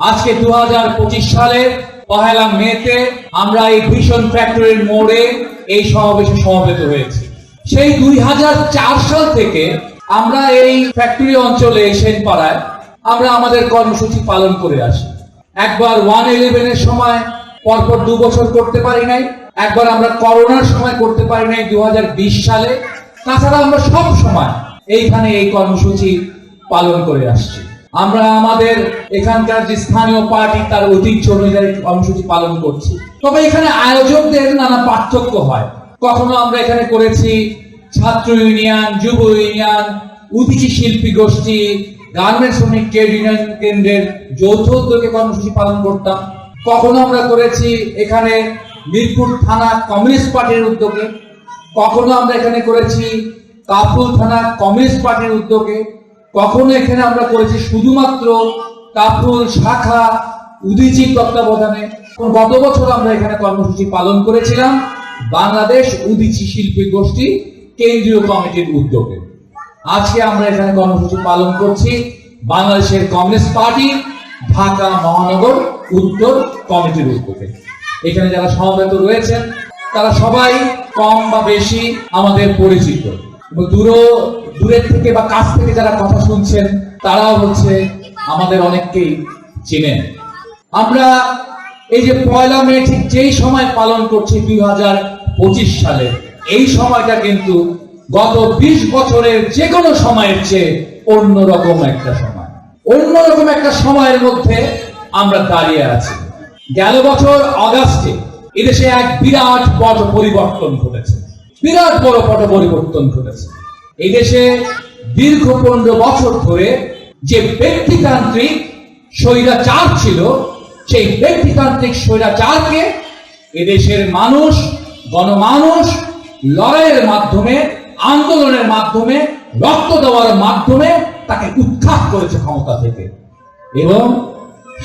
আজকে দু হাজার পঁচিশ সালে পহেলা মেতে আমরা এই ভীষণ ফ্যাক্টরির মোড়ে এই সমাবেশে সমবেত হয়েছি। সেই দুই হাজার চার সাল থেকে আমরা এই ফ্যাক্টরি অঞ্চলে সেনপাড়ায় আমরা আমাদের কর্মসূচি পালন করে আসি। একবার ওয়ান ইলেভেনের সময় পরপর দু বছর করতে পারি নাই, একবার আমরা করোনার সময় করতে পারি নাই দু হাজার বিশ সালে। তাছাড়া আমরা সব সময় এইখানে এই কর্মসূচি পালন করে আসছি। আমরা আমাদের এখানকার যে স্থানীয় পার্টি, তার ঐতিহ্য অনুযায়ী কর্মসূচি পালন করছি। তবে এখানে আয়োজকদের নানা পার্থক্য হয়। কখনো আমরা এখানে করেছি ছাত্র ইউনিয়ন, যুব ইউনিয়ন, উদিচি শিল্পী গোষ্ঠী, গার্মেন্টস শ্রমিক ট্রেড ইউনিয়ন কেন্দ্রের যৌথ উদ্যোগে কর্মসূচি পালন করতাম। কখনো আমরা করেছি এখানে মিরপুর থানা কমিউনিস্ট পার্টির উদ্যোগে। কখনো আমরা এখানে করেছি কাপুল থানা কমিউনিস্ট পার্টির উদ্যোগে। কখনো এখানে আমরা করেছি শুধুমাত্র কাপুল শাখা, উদিচি তত্ত্বাবধানে। গত বছর আমরা এখানে কর্মসূচি পালন করেছিলাম বাংলাদেশ উদিচি শিল্পী গোষ্ঠী কেন্দ্রীয় কমিটির উদ্যোগে। আজকে আমরা এখানে কর্মসূচি পালন করছি বাংলাদেশের কমিউনিস্ট পার্টি ঢাকা মহানগর উত্তর কমিটির উদ্যোগে। এখানে যারা সমবেত রয়েছেন, তারা সবাই কম বা বেশি আমাদের পরিচিত। দূর দূরের থেকে বা কাছ থেকে যারা কথা শুনছেন, তারাও হচ্ছে আমাদের অনেককেই চেনেন। আমরা এই যে পয়লা মে ঠিক যেই সময় পালন করছি দুই হাজার পঁচিশ সালে, এই সময়টা কিন্তু গত বিশ বছরের যে কোনো সময়ের চেয়ে অন্যরকম একটা সময়। অন্যরকম একটা সময়ের মধ্যে আমরা দাঁড়িয়ে আছি। গেল বছর অগাস্টে এদেশে এক বিরাট পট পরিবর্তন ঘটেছে। বিরাট বড় পট পরিবর্তন ঘটেছে। এই দেশে দীর্ঘ পনেরো বছর ধরে যে ব্যক্তিতান্ত্রিক স্বৈরাচার ছিল, সেই ব্যক্তিতান্ত্রিক স্বৈরাচারকে এদেশের মানুষ, গণমানুষ লড়াইয়ের মাধ্যমে, আন্দোলনের মাধ্যমে, রক্ত দেওয়ার মাধ্যমে তাকে উৎখাত করেছে ক্ষমতা থেকে। এবং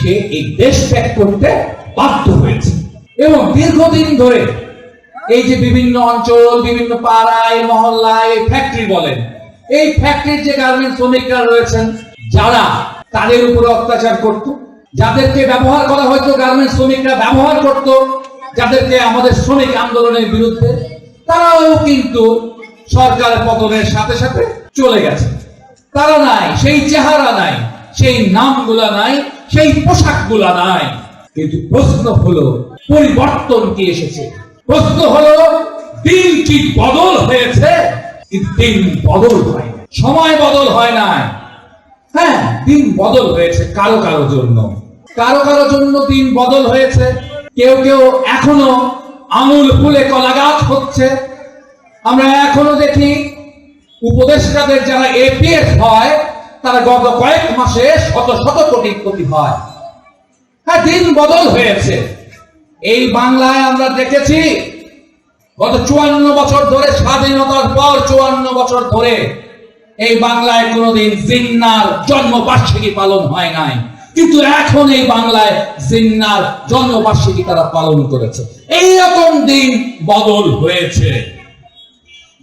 সে এই দেশ ত্যাগ করতে বাধ্য হয়েছে। এবং দীর্ঘদিন ধরে এই যে বিভিন্ন অঞ্চল, বিভিন্ন পাড়ায়, মহল্লায় ফ্যাক্টরি বলেন, এই ফ্যাক্টরির যে গার্মেন্ট শ্রমিকরা রয়েছেন, যারা তাদের উপরে অত্যাচার করত, যাদেরকে ব্যবহার করা হয়তো গার্মেন্ট শ্রমিকরা ব্যবহার করত, যাদেরকে আমাদের শ্রমিক আন্দোলনের বিরুদ্ধে, তারাও কিন্তু সরকার পতনের সাথে সাথে চলে গেছে। তারা নাই, সেই চেহারা নাই, সেই নামগুলা নাই, সেই পোশাকগুলা নাই। কিন্তু প্রশ্ন হলো, পরিবর্তন কি এসেছে? প্রশ্ন হলো, দিন কি বদল হয়েছে? দিন বদল হয় সময় বদল হয় নাই হ্যাঁ দিন বদল হয়েছে কারও কারও জন্য। কারও কারও জন্য দিন বদল হয়েছে। কেউ কেউ এখনও আঙুল ফুলে কলা গাছ হচ্ছে। আমরা এখনও দেখি উপদেষ্টাদের যারা এপিএস হয়, তারা গত কয়েক মাসে শত শত কোটি কোটি হয়। হ্যাঁ দিন বদল হয়েছে। এই বাংলায় আমরা দেখেছি, গত চুয়ান্ন বছর ধরে, স্বাধীনতার পর চুয়ান্ন বছর ধরে, এই বাংলায় কোনোদিন জিন্নার জন্মবার্ষিকী পালন হয় নাই। কিন্তু এখন এই বাংলায় জিন্নার জন্মবার্ষিকী তারা পালন করেছে। এই রকম দিন বদল হয়েছে।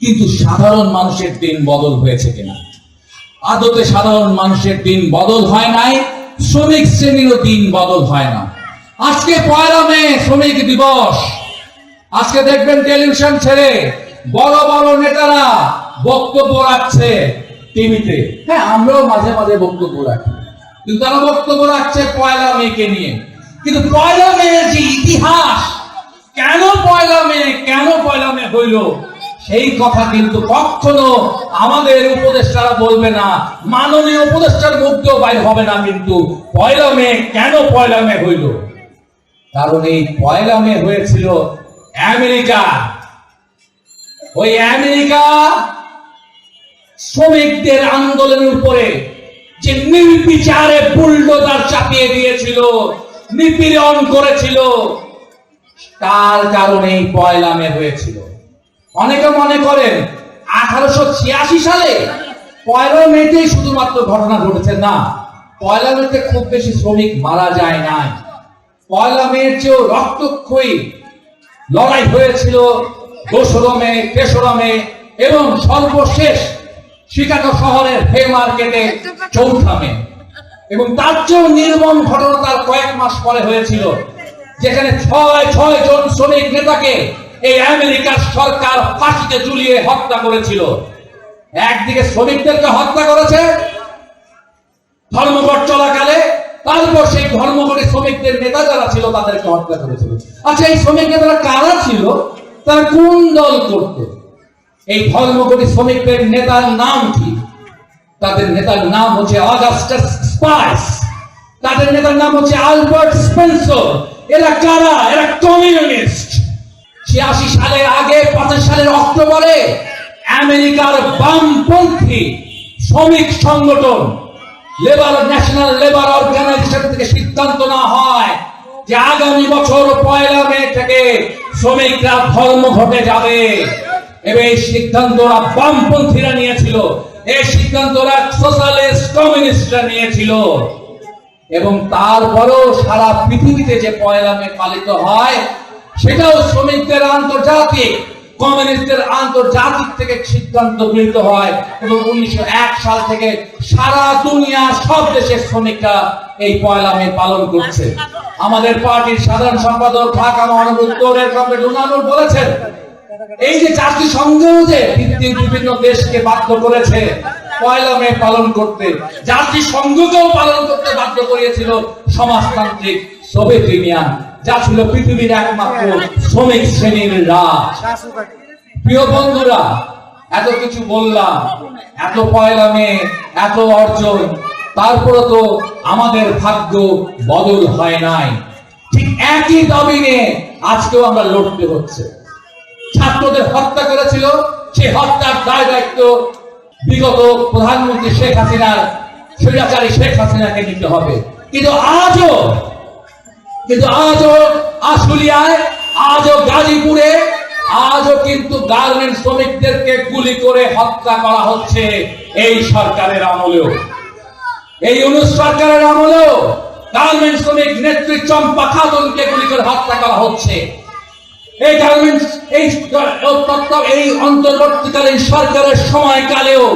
কিন্তু সাধারণ মানুষের দিন বদল হয়েছে কিনা? আদতে সাধারণ মানুষের দিন বদল হয় নাই, শ্রমিক শ্রেণীরও দিন বদল হয় না। আজকে পয়লা মে শ্রমিক দিবস। আজকে দেখবেন টেলিভিশন ছেড়ে বড় বড় নেতারা বক্তব্য রাখছে টিভিতে। হ্যাঁ আমরাও মাঝে মাঝে বক্তব্য রাখি। কিন্তু তারা বক্তব্য রাখছে পয়লা মেয়েকে নিয়ে। কিন্তু পয়লা মেয়ের যে ইতিহাস, কেন পয়লা মেয়ে কেন পয়লা মেয়ে হইল, সেই কথা কিন্তু কখনো আমাদের উপদেষ্টারা বলবে না। মাননীয় উপদেষ্টার মুখতেও বাইর হবে না কিন্তু পয়লা মেয়ে কেন পয়লা মেয়ে হইল? কারণ এই পয়লা মে হয়েছিল আমেরিকা। ওই আমেরিকা শ্রমিকদের আন্দোলনের উপরে যে নির্বিচারে বুলডোজার চাপিয়ে দিয়েছিল, নিপীড়ন করেছিল, তার কারণে এই পয়লা মে হয়েছিল। অনেকে মনে করেন, আঠারোশো ছিয়াশি সালে পয়লা মেতেই শুধুমাত্র ঘটনা ঘটেছে। না পয়লা মেতে খুব বেশি শ্রমিক মারা যায় নাই। পয়লা মেয়ের চেয়েও রক্তক্ষয়ী লড়াই হয়েছিল দোসরা মে তেসরা মে এবং সর্বশেষ শিকাগো শহরের হে মার্কেটে চৌঠা মে। এবং তার চেয়েও নির্মম ঘটনা তার কয়েক মাস পরে হয়েছিল, যেখানে ছয় ছয় জন শ্রমিক নেতাকে এই আমেরিকার সরকার ফাঁসিতে ঝুলিয়ে হত্যা করেছিল। একদিকে শ্রমিকদেরকে হত্যা করেছে ধর্মঘট চলাকালে তারপর সেই ধর্মঘটে শ্রমিকদের নেতা যারা ছিল, তাদেরকে হত্যা করেছিল। আচ্ছা এই শ্রমিক নেতারা কারা ছিল, তারা কোন দল করত? এই ধর্মঘটে শ্রমিকদের নেতার নাম কি? তাদের নেতার নাম হচ্ছে অগাস্টাস স্পাইস তাদের নেতার নাম হচ্ছে আলবার্ট স্পেন্সর এরা কারা? এরা কমিউনিস্ট ছিয়াশি সালের আগে, পঁচাশ সালের অক্টোবরে আমেরিকার বামপন্থী শ্রমিক সংগঠন লেবার ন্যাশনাল লেবার অর্গানাইজেশন থেকে সিদ্ধান্ত না হয় যে আগামী বছর পয়লা মে থেকে শ্রমিকরা ধর্ম ঘটে যাবে। এবং এই সিদ্ধান্তরা বামপন্থীরা নিয়েছিল। এই সিদ্ধান্তরা সোশ্যালিস্ট কমিউনিস্টরা নিয়েছিল। এবং তারপরেও সারা পৃথিবীতে যে পয়লা মে পালিত হয়, সেটাও শ্রমিকদের আন্তর্জাতিক কমিউনিস্টদের আন্তর্জাতিক থেকে সিদ্ধান্ত গৃহীত হয় এবং উনিশশো এক সাল থেকে সারা দুনিয়ার সব দেশের শ্রমিকরা এই পয়লা মে পালন করছে। আমাদের পার্টির সাধারণ সম্পাদক বলেছেন, এই যে জাতিসংঘও যে বিভিন্ন দেশকে বাধ্য করেছে পয়লা মে পালন করতে জাতিসংঘকেও পালন করতে বাধ্য করিয়েছিল সমাজতান্ত্রিক সোভিয়েত ইউনিয়ন। যা ছিল পৃথিবীর একমাত্র শ্রমিক শ্রেণির রাজ। প্রিয় বন্ধুরা এত কিছু বললাম এত পয়লা মে এত অর্জন তারপরে তো আমাদের ভাগ্য বদল হয় নাই। ঠিক একই দাবি নিয়ে আজকেও আমরা লড়তে হচ্ছে। ছাত্রদের হত্যা করেছিল সে হত্যার দায় দায়িত্ব বিগত প্রধানমন্ত্রী শেখ হাসিনার স্বৈরাচারী শেখ হাসিনাকে নিতে হবে। কিন্তু আজও কিন্তু আজও আশুলিয়ায়, আজও গাজীপুরে, আজও কিন্তু গার্মেন্ট শ্রমিকদেরকে গুলি করে হত্যা করা হচ্ছে এই সরকারের আমলেও। এই অনু সরকারের আমলেও গার্মেন্ট শ্রমিক নেত্রী চম্পা খাতুনকে গুলি করে হত্যা করা হচ্ছে। এই গার্মেন্টস, এই এই অন্তর্বর্তীকালীন সরকারের সময়কালেও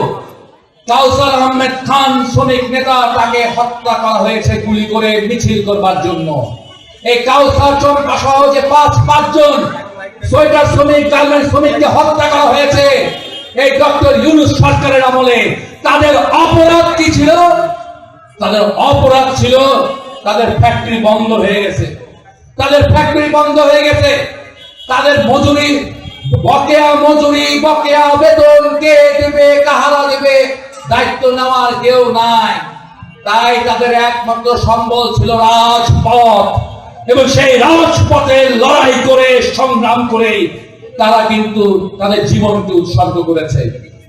কাউসার আহমেদ খান শ্রমিক নেতা তাকে হত্যা করা হয়েছে গুলি করে মিছিল করবার জন্য। এই কাউসার চম্পা সহ যে পাঁচ, পাঁচজন। সোয়েটার শ্রমিক গার্মেন্ট শ্রমিককে হত্যা করা হয়েছে। এই ডক্টর ইউনুস সরকারের আমলে তাদের অপরাধ কি ছিল? তাদের অপরাধ ছিল তাদের ফ্যাক্টরি বন্ধ হয়ে গেছে। তাদের ফ্যাক্টরি বন্ধ হয়ে গেছে। তাদের মজুরি, বকেয়া মজুরি, বকেয়া বেতন কে দেবে, কাহারা দেবে, দায়িত্ব নেওয়ার কেউ নাই। তাই তাদের একমাত্র সম্বল ছিল রাজপথ। এবং সেই রাজপথে লড়াই করে, সংগ্রাম করে তারা কিন্তু তাদের জীবনকে উৎসর্গ করেছে।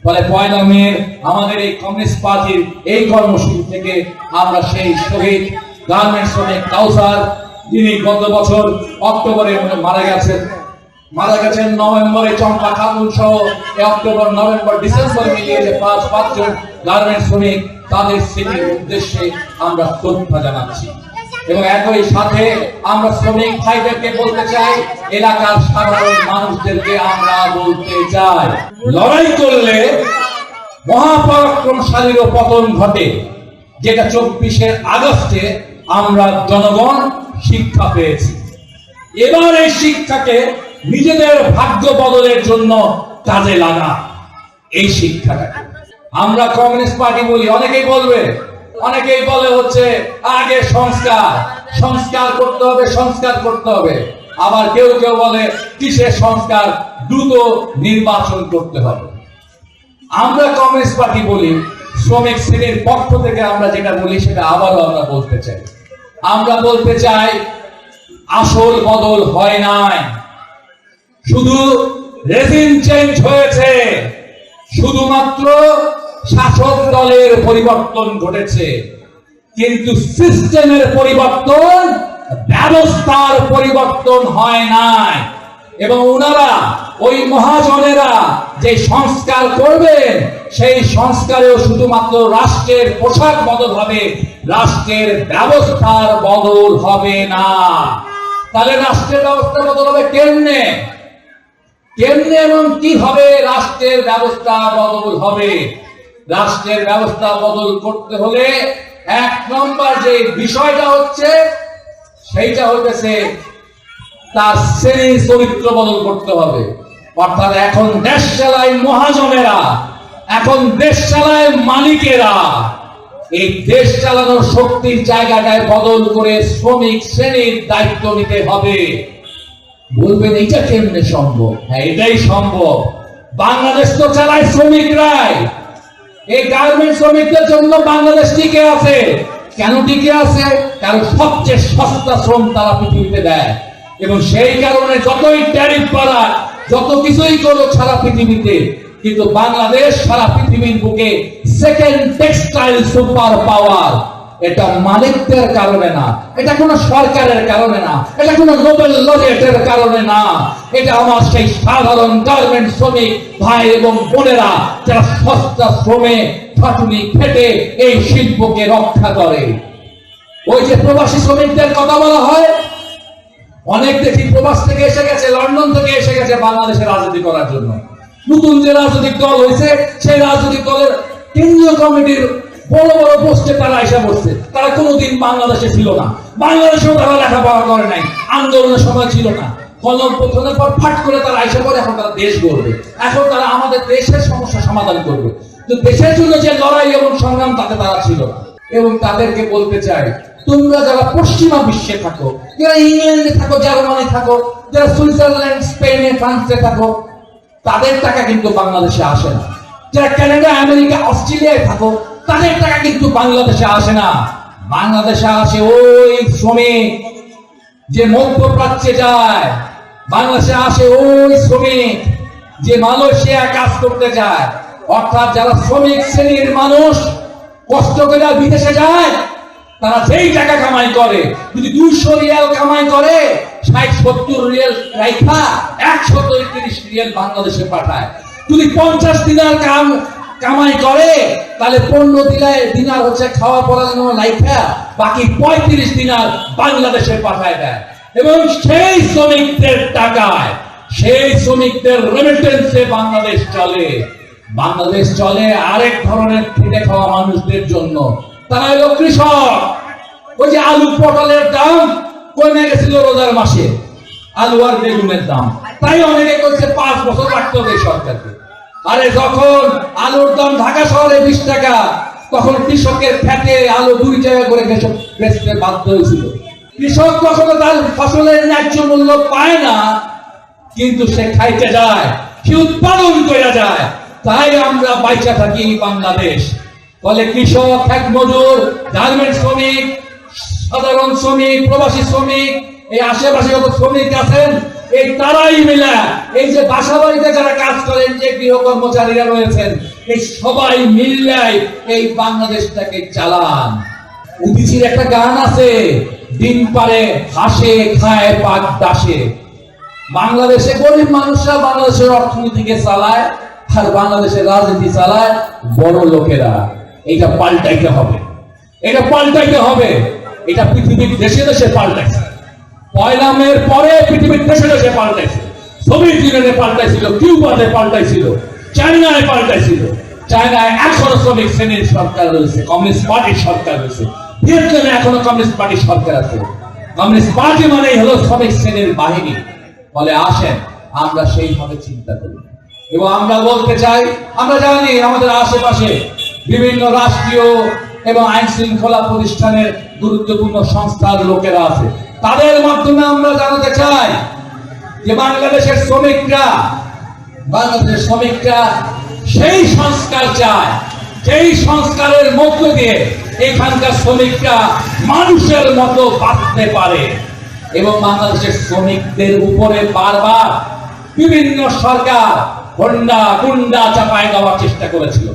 ফলে পয়লা মে আমাদের এই কমিউনিস্ট পার্টির এই কর্মসূচি থেকে আমরা সেই শহীদ গার্মেন্টস শ্রমিক কাউসার, যিনি গত বছর অক্টোবরে মারা গেছেন মারা গেছেন নভেম্বরে চম্পা খাতুন সহ অক্টোবর, নভেম্বর, ডিসেম্বর মিলিয়ে যে পাঁচ, পাঁচজন গার্মেন্টস শ্রমিক তাদের স্মৃতির উদ্দেশ্যে আমরা শ্রদ্ধা জানাচ্ছি। এবং একই সাথে আমরা শ্রমিক ভাইদেরকে বলতে চাই, এলাকার সাধারণ মানুষদেরকে আমরা বলতে চাই, লড়াই করলে মহাপরাক্রমশালীরও পতন ঘটে, যেটা চব্বিশের আগস্টে আমরা জনগণ শিক্ষা পেয়েছি। এবার এই শিক্ষাকে নিজেদের ভাগ্য বদলের জন্য কাজে লাগা, এই শিক্ষাটা আমরা কমিউনিস্ট পার্টি বলি, অনেকেই বলবে অনেকেই বলে হচ্ছে, আগে সংস্কার। সংস্কার করতে হবে, সংস্কার করতে হবে। আবার কেউ কেউ বলে, কিসের সংস্কার? দ্রুত নির্বাচন করতে হবে। আমরা কমিউনিস্ট পার্টি বলি, শ্রমিক শ্রেণির পক্ষ থেকে আমরা যেটা বলি, সেটা আবারও আমরা বলতে চাই। আমরা বলতে চাই, আসল বদল হয় নাই। শুধু রেজিম চেঞ্জ হয়েছে। শুধুমাত্র শাসক দলের পরিবর্তন ঘটেছে। কিন্তু সিস্টেমের পরিবর্তন, ব্যবস্থার পরিবর্তন হয় নাই। এবং ওনারা ওই মহাজনেরা যে সংস্কার করবেন, সেই সংস্কারেও শুধুমাত্র রাষ্ট্রের পোশাক বদল হবে, রাষ্ট্রের ব্যবস্থার বদল হবে না। তাহলে রাষ্ট্রের ব্যবস্থা বদল হবে কেমনে? কেমনে এবং কীভাবে রাষ্ট্রের ব্যবস্থা বদল হবে। রাষ্ট্রের ব্যবস্থা বদল করতে হলে এক নম্বর যে বিষয়টা হচ্ছে, সেইটা হইতেছে তার শ্রেণির চরিত্র বদল করতে হবে। অর্থাৎ এখন দেশ চালায় মহাজনেরা, এখন দেশ চালায় মালিকেরা, এই দেশ চালানোর শক্তির জায়গাটায় বদল করে শ্রমিক শ্রেণির দায়িত্ব নিতে হবে। বলবেন এইটা কেমনে সম্ভব? হ্যাঁ এটাই সম্ভব। বাংলাদেশ তো চালায় শ্রমিকরাই। এই গার্মেন্ট শ্রমিকদের জন্য বাংলাদেশ টিকে আছে। কেন টিকে আছে? কারণ সবচেয়ে সস্তা শ্রম তারা পৃথিবীতে দেয়। এবং সেই কারণে যতই ট্যারিফ করা যত কিছুই করো সারা পৃথিবীতে, কিন্তু বাংলাদেশ সারা পৃথিবীর বুকে সেকেন্ড টেক্সটাইল সুপার পাওয়ার এটা মালিকদের কারণে না, এটা কোনো সরকারের কারণে না, এটা কোনো নোবেল লরিয়েটের কারণে না। এটা আমার সেই সাধারণ গার্মেন্ট শ্রমিক ভাই এবং বোনেরা, যারা সস্তা শ্রমে খাটুনি খেটে এই শিল্পকে রক্ষা করে। ওই যে প্রবাসী শ্রমিকদের কথা বলা হয়, অনেক দেখি প্রবাস থেকে এসে গেছে, লন্ডন থেকে এসে গেছে বাংলাদেশে রাজনীতি করার জন্য। নতুন যে রাজনৈতিক দল হয়েছে, সেই রাজনৈতিক দলের কেন্দ্রীয় কমিটির বড় বড় পোস্টে তারা এসে বসছে। তারা কোনোদিন বাংলাদেশে ছিল না। বাংলাদেশেও তারা লেখাপড়া করে নাই। আন্দোলনের সময় ছিল না। কলম পথনের পর ফাট করে তারা এসে পড়ে, এখন তারা দেশ গড়বে। এখন তারা আমাদের দেশের সমস্যা সমাধান করবে। তো দেশের জন্য যে লড়াই এবং সংগ্রাম, তাতে তারা ছিল এবং তাদেরকে বলতে চাই, তোমরা যারা পশ্চিমা বিশ্বে থাকো, যারা ইংল্যান্ডে থাকো, জার্মানি থাকো, যারা সুইজারল্যান্ড, স্পেনে, ফ্রান্সে থাকো, তাদের টাকা কিন্তু বাংলাদেশে আসে না। যারা কানাডা আমেরিকা, অস্ট্রেলিয়ায় থাকো তাদের টাকা কিন্তু বাংলাদেশে আসে না। বাংলাদেশে আসে ওই শ্রমিক যে মধ্যপ্রাচ্যে যায়। বাংলাদেশে আসে ওই শ্রমিক যে মালয়েশিয়া কাজ করতে যায়। অর্থাৎ যারা শ্রমিক শ্রেণির মানুষ কষ্ট করে বিদেশে যায়, তারা যেই টাকা কামাই করে, যদি দুইশো রিয়াল কামাই করে, ষাট, সত্তর রিয়াল রাইখা একশো তিরিশ রিয়াল বাংলাদেশে পাঠায়। যদি পঞ্চাশ দিনার কাম কামাই করে, তাহলে পনেরো দিনার দিনার হচ্ছে খাওয়া পড়ানো লাইখা বাকি পঁয়ত্রিশ দিনার বাংলাদেশে পাঠায় দেয়। এবং সেই শ্রমিকদের টাকায়, সেই শ্রমিকদের রেমিটেন্সে বাংলাদেশ চলে। বাংলাদেশ চলে আরেক ধরনের খেটে খাওয়া মানুষদের জন্য। তারা হলো কৃষক। ওই যে আলু পটলের দাম কমে গেছিল রোজার মাসে, আলু আর বেগুনের দাম। তাই অনেকে করছে পাঁচ বছর লাগতে হবে সরকারকে। আরে যখন আলুর দাম ঢাকা শহরে বিশ টাকা, তখন কৃষকের ফ্যাটে আলু দুই টাকা করে কৃষক বেচতে বাধ্য হয়েছিল। কৃষক কখনো তার ফসলের ন্যায্য মূল্য পায় না, কিন্তু সে খাইতে যায়, সে উৎপাদন করে যায়। তাই আমরা বাইচা থাকি বাংলাদেশ। ফলে কৃষক, এক মজুর, গার্মেন্ট শ্রমিক, সাধারণ শ্রমিক, প্রবাসী শ্রমিক, এই আশেপাশে যত শ্রমিক আছেন এই তারাই মিলা এই যে বাসা বাড়িতে যারা কাজ করেন, যে গৃহ কর্মচারীরা রয়েছেন, এই সবাই মিল্লাই এই বাংলাদেশটাকে চালান। উদিচির একটা গান আছে, দিন পারে হাসে, খায় পাক দাসে। বাংলাদেশে গরিব মানুষরা বাংলাদেশের অর্থনীতিকে চালায়, আর বাংলাদেশের রাজনীতি চালায় বড় লোকেরা। এটা পাল্টাইতে হবে। এটা পাল্টাইতে হবে। এটা পৃথিবীর দেশে দেশে পাল্টাইছে পয়লা পরে পৃথিবীর দেশে সোভিয়েত ইউনিয়নে পাল্টাইছিল, কিউবাতে পাল্টাইছিল, চায়নায় পাল্টাইছিল। চায়নায় এখনও শ্রমিক শ্রেণির সরকার রয়েছে, কমিউনিস্ট পার্টির সরকার রয়েছে। ভিয়েতনামে এখনও কমিউনিস্ট পার্টির সরকার আছে। কমিউনিস্ট পার্টি মানেই হলো শ্রমিক শ্রেণির বাহিনী। আসেন, আমরা সেইভাবে চিন্তা করি। এবং আমরা বলতে চাই, আমরা জানি আমাদের আশেপাশে বিভিন্ন রাষ্ট্রীয় এবং আইন শৃঙ্খলা প্রতিষ্ঠানের গুরুত্বপূর্ণ সংস্থার লোকেরা আছে। তাদের মাধ্যমে আমরা জানাতে চাই যে বাংলাদেশের শ্রমিকরা বাংলাদেশের শ্রমিকরা সেই সংস্কার চায়, সেই সংস্কারের মধ্য দিয়ে এখানকার শ্রমিকরা মানুষের মতো বাঁচতে পারে এবং বাংলাদেশের শ্রমিকদের উপরে বারবার বিভিন্ন সরকার হন্ডা গুন্ডা চাপায় দেওয়ার চেষ্টা করেছিল।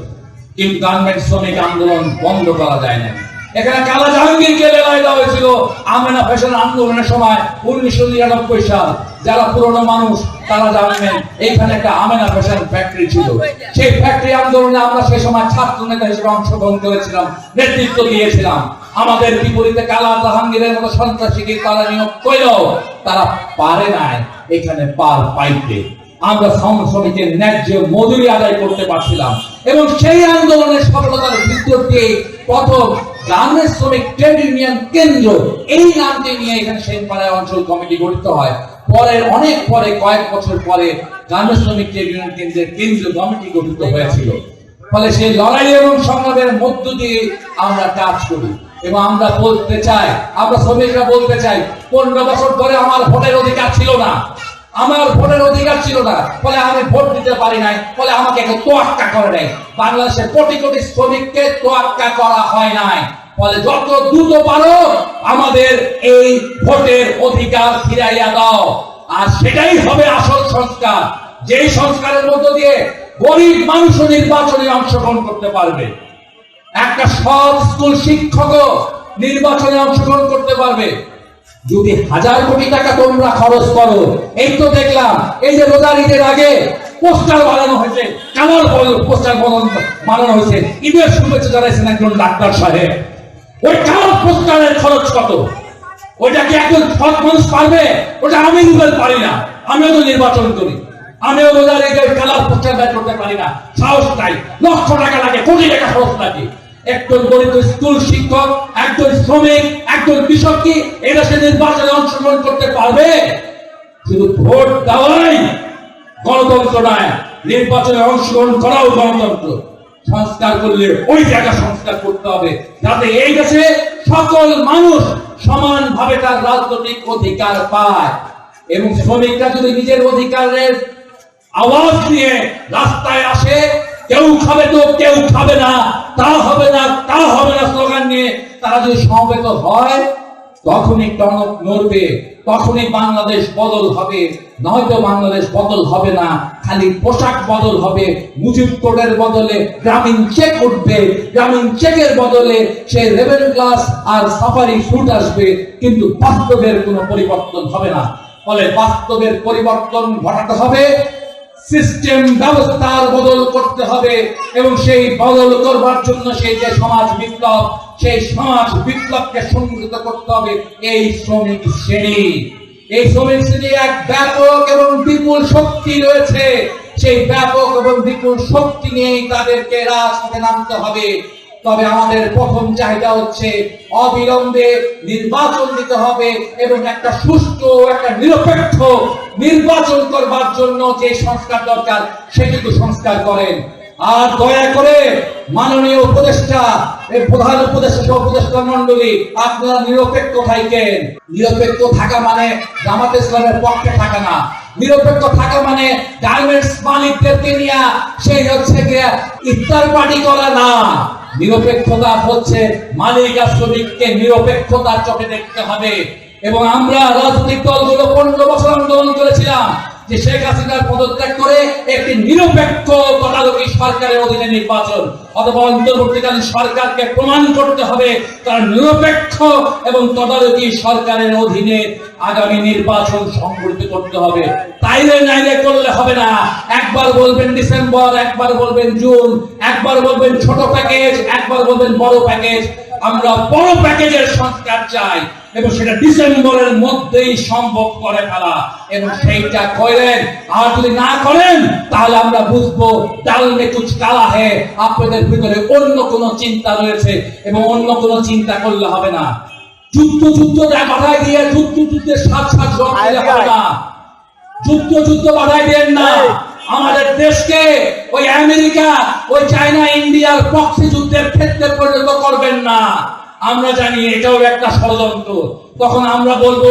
কিন্তু গার্মেন্ট শ্রমিক আন্দোলন বন্ধ করা যায় না এখানে কালা জাহাঙ্গীরকে লেলাই দেওয়া হয়েছিল? আমেনা ফ্যাশন আন্দোলনের সময় উনিশশো নিরানব্বই সাল যারা পুরনো মানুষ, তারা জানবেন এইখানে একটা আমেনা ফ্যাশন ফ্যাক্টরি ছিল। সেই ফ্যাক্টরি আন্দোলনে আমরা সেই সময় ছাত্র নেতা হিসেবে অংশগ্রহণ করেছিলাম, নেতৃত্ব দিয়েছিলাম। আমাদের বিপরীতে কালা জাহাঙ্গীরের মতো সন্ত্রাসীকে তারা নিয়োগ করলেও তারা পারে নাই এখানে পার পাইতে। আমরা শ্রম শ্রমিকের ন্যায্য মজুরি আদায় করতে পারছিলাম। এবং সেই আন্দোলনের সফলতার ভিতর দিয়ে প্রথম গার্মেন্টস শ্রমিক ট্রেড ইউনিয়ন কেন্দ্র। এই নামটি নিয়ে এখানে সেনপাড়ায় অঞ্চল কমিটি গঠিত হয়। পরে, অনেক পরে, কয়েক বছর পরে গার্মেন্টস শ্রমিক ট্রেড ইউনিয়ন কেন্দ্রের কেন্দ্রীয় কমিটি গঠিত হয়েছিল। ফলে সেই লড়াই এবং সংগ্রামের মধ্য দিয়ে আমরা কাজ করি এবং আমরা বলতে চাই, আমরা শ্রমিকরা বলতে চাই, পনেরো বছর ধরে আমার ভোটের অধিকার ছিল না। আমার ভোটের অধিকার ছিল না। ফলে আমি ভোট দিতে পারি নাই। ফলে আমাকে কেউ তোয়াক্কা করে নাই বাংলাদেশের কোটি কোটি শ্রমিককে তোয়াক্কা করা হয় নাই। ফলে যত দ্রুত পারো আমাদের এই ভোটের অধিকার ফিরাইয়া দাও। আর সেটাই হবে আসল সংস্কার। যেই সংস্কারের মধ্য দিয়ে গরিব মানুষও নির্বাচনে অংশগ্রহণ করতে পারবে। একটা সব স্কুল শিক্ষকও নির্বাচনে অংশগ্রহণ করতে পারবে। যদি হাজার কোটি টাকা তোমরা খরচ করো, এই তো দেখলাম, এই যে রোজার ঈদের আগে পোস্টার বানানো হয়েছে কালার পোস্টার বানানো হয়েছে। ঈদের শুভেচ্ছা জানাইছেন একজন ডাক্তার সাহেব। ওই কালার পোস্টারের খরচ কত? ওইটা কি একজন সৎ মানুষ পারবে? ওটা আমি দিতে পারি না, আমিও তো নির্বাচন করি। আমিও রোজার ঈদের কালার পোস্টার বের করতে পারি না, সাহস নাই, লক্ষ টাকা লাগে, কোটি টাকা খরচ লাগে। একজন দরিদ্র স্কুল শিক্ষক, একজন শ্রমিক, একজন কৃষক কি সে নির্বাচনে অংশগ্রহণ করতে পারবে? শুধু ভোট দেওয়াই গণতন্ত্র নয়, নির্বাচনে অংশগ্রহণ করাও গণতন্ত্র। সংস্কার করলে ওই জায়গা সংস্কার করতে হবে, যাতে এই দেশে সকল মানুষ সমানভাবে তার রাজনৈতিক অধিকার পায়। এবং শ্রমিকরা যদি নিজের অধিকারের আওয়াজ নিয়ে রাস্তায় আসে কেউ খাবে তো, কেউ খাবে না। তা হবে না, তা হবে না স্লোগান নিয়ে। তারা যদি সমবেত হয়, তখনই টনক নড়বে, তখনই বাংলাদেশ বদল হবে। নয়তো বাংলাদেশ বদল হবে না, খালি পোশাক বদল হবে। মুজিব কোডের বদলে গ্রামীণ চেক উঠবে, গ্রামীণ চেকের বদলে সেই লেভেল ক্লাস আর সাফারি স্যুট আসবে। কিন্তু বাস্তবের কোনো পরিবর্তন হবে না। ফলে বাস্তবের পরিবর্তন ঘটাতে হবে। সিস্টেম ব্যবস্থার বদল করতে হবে এবং সেই বদল করবার জন্য সেই যে সমাজ বিপ্লব, সেই সমাজ বিপ্লবকে সংগঠিত করতে হবে এই শ্রমিক শ্রেণি। এই শ্রমিক শ্রেণি এক ব্যাপক এবং বিপুল শক্তি রয়েছে। সেই ব্যাপক এবং বিপুল শক্তি নিয়েই তাদেরকে রাজপথে নামতে হবে। তবে আমাদের প্রথম চাহিদা হচ্ছে অবিলম্বে নির্বাচন দিতে হবে এবং একটা সুষ্ঠু, একটা নিরপেক্ষ নির্বাচন করবার জন্য যে সংস্কার দরকার সেটুকু সংস্কার করেন। আর দয়া করে মাননীয় উপদেষ্টা প্রধান উপদেষ্টা উপদেষ্টা মন্ডলী আপনারা নিরপেক্ষ থাকেন। নিরপেক্ষ থাকা মানে জামাত ইসলামের পক্ষে থাকা না। নিরপেক্ষ থাকা মানে গার্মেন্টস মালিকদেরকে নিয়ে, সেই হচ্ছে গিয়ে ইফতার পার্টি করা না। নিরপেক্ষতা হচ্ছে মালিক আর শ্রমিককে নিরপেক্ষতার চোখে দেখতে হবে। এবং আমরা রাজনৈতিক দলগুলো পনেরো বছর আন্দোলন করেছিলাম। যে শেখ হাসিনার পদত্যাগ করে একটি নিরপেক্ষ তদারকি সরকারের অধীনে নির্বাচন অথবা অন্তর্বর্তীকালীন সরকারকে প্রমাণ করতে হবে তার নিরপেক্ষ এবং তদারকি সরকারের অধীনে আগামী নির্বাচন সংগঠিত করতে হবে। তাইলে নাইলে করলে হবে না। একবার বলবেন ডিসেম্বর, একবার বলবেন জুন, একবার বলবেন ছোট প্যাকেজ, একবার বলবেন বড় প্যাকেজ। আমরা বড় প্যাকেজের সংস্কার চাই। এবং সেটা ডিসেম্বরের মধ্যেই সম্ভব করে ফেলা। এবং সেইটা করেন। আর যদি না করেন তাহলে আমরা বুঝব ডাল মে কুচ কালা হে আপনাদের ভিতরে অন্য কোনো চিন্তা রয়েছে এবং অন্য কোনো চিন্তা করলে হবে না। যুদ্ধ যুদ্ধ যা বাধাই দিয়ে যুদ্ধ যুদ্ধের সাথ সাথ জবাব হবে না। যুদ্ধ যুদ্ধ বাধাই দেন না। আমাদের দেশকে ওই আমেরিকা ওই চায়না ইন্ডিয়ার পক্ষে যুদ্ধের ক্ষেত্রে পরিণত করবেন না। আমরা জানি এটাও একটা ষড়যন্ত্র। তখন আমরা বলব,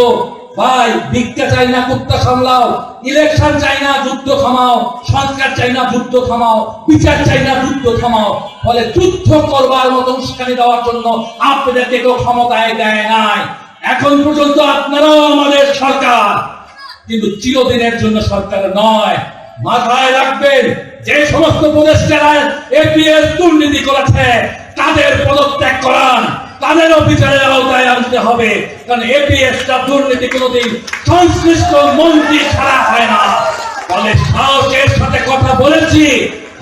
ভাই ভিক্ষা চাই না, কুত্তা সামলাও। ইলেকশন চাই না, যুদ্ধ থামাও। সংস্কার চাই না, যুদ্ধ থামাও। বিচার চাই না, যুদ্ধ থামাও। ফলে যুদ্ধ করবার মতো উস্কানি দেওয়ার জন্য আপনাদেরকে কেউ ক্ষমতায় দেয় নাই। এখন পর্যন্ত আপনারাও আমাদের সরকার। কিন্তু চিরদিনের জন্য সরকার নয়। মাথায় রাখবেন, যে সমস্ত উপদেষ্টারা এপিএস দুর্নীতি করেছে, তাদের পদত্যাগ করান তাদের বিচারের আওতায় আনতে হবে। কারণ এপিএস টা দুর্নীতি কোনোদিন সংশ্লিষ্ট মন্ত্রী ছাড়া হয় না। ফলে সাহসের সাথে কথা বলেছি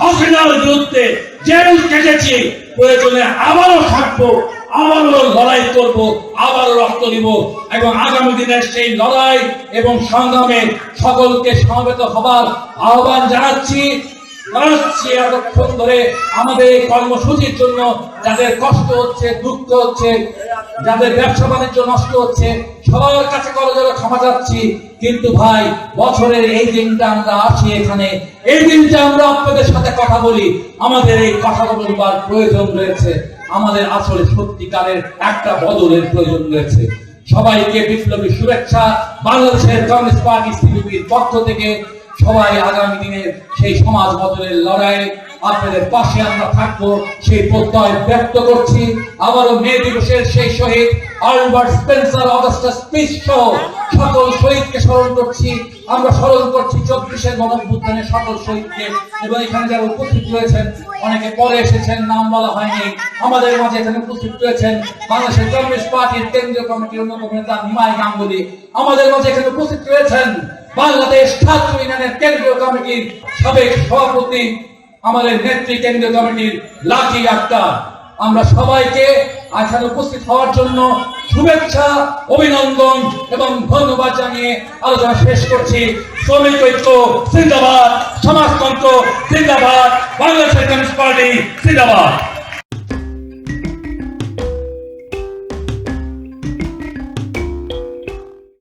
হাসিনার বিরুদ্ধে জেল কেটেছি, প্রয়োজনে আবারও থাকব, আবারও লড়াই করব, আবারও রক্ত দিব এবং আগামী দিনের সেই লড়াই এবং সংগ্রামে সকলকে সমবেত হবার আহ্বান জানাচ্ছি। এতক্ষণ ধরে আমাদের এই কর্মসূচির জন্য যাদের কষ্ট হচ্ছে, দুঃখ হচ্ছে, যাদের ব্যবসা বাণিজ্য নষ্ট হচ্ছে, সবার কাছে ক্ষমা কিন্তু ভাই, বছরের এই দিনটা আমরা আসি এখানে। এই দিনটা আমরা আপনাদের সাথে কথা বলি। আমাদের এই কথা বলবার প্রয়োজন রয়েছে। আমাদের আসলে সত্যিকারের একটা বদলের প্রয়োজন রয়েছে। সবাইকে বিপ্লবী শুভেচ্ছা। বাংলাদেশের পার্টি পক্ষ থেকে সবাই আগামী দিনে সেই সমাজ বদলের লড়াইয়ে আপনাদের পাশে আমরা থাকব, সেই প্রত্যয় ব্যক্ত করছি। আবারও মে দিবসের সেই শহীদ আলবার্ট স্পেন্সার অগাস্টাস পিস সহ সকল শহীদকে স্মরণ করছি। আমরা স্মরণ করছি চব্বিশের গণভ্যুত্থানের সকল শহীদকে। এবং এখানে যারা উপস্থিত রয়েছেন, অনেকে পরে এসেছেন, নাম বলা হয়নি। আমাদের মাঝে এখানে উপস্থিত রয়েছেন বাংলাদেশের কমিউনিস্ট পার্টির কেন্দ্রীয় কমিটির অন্যতম নেতা নিমাই গাঙ্গুলি। আমাদের মাঝে এখানে উপস্থিত রয়েছেন বাংলাদেশ ছাত্র ইউনিয়নের কেন্দ্রীয় কমিটির সাবেক সভাপতি, আমাদের নেত্রী কেন্দ্রীয় কমিটির লাকি আক্তার আমরা সবাইকে এখানে উপস্থিত হওয়ার জন্য শুভেচ্ছা, অভিনন্দন এবং ধন্যবাদ জানিয়ে আলোচনা শেষ করছি। শ্রমিক ঐক্য, জিন্দাবাদ। সমাজতন্ত্র, জিন্দাবাদ। বাংলাদেশের কমিউনিস্ট পার্টি জিন্দাবাদ।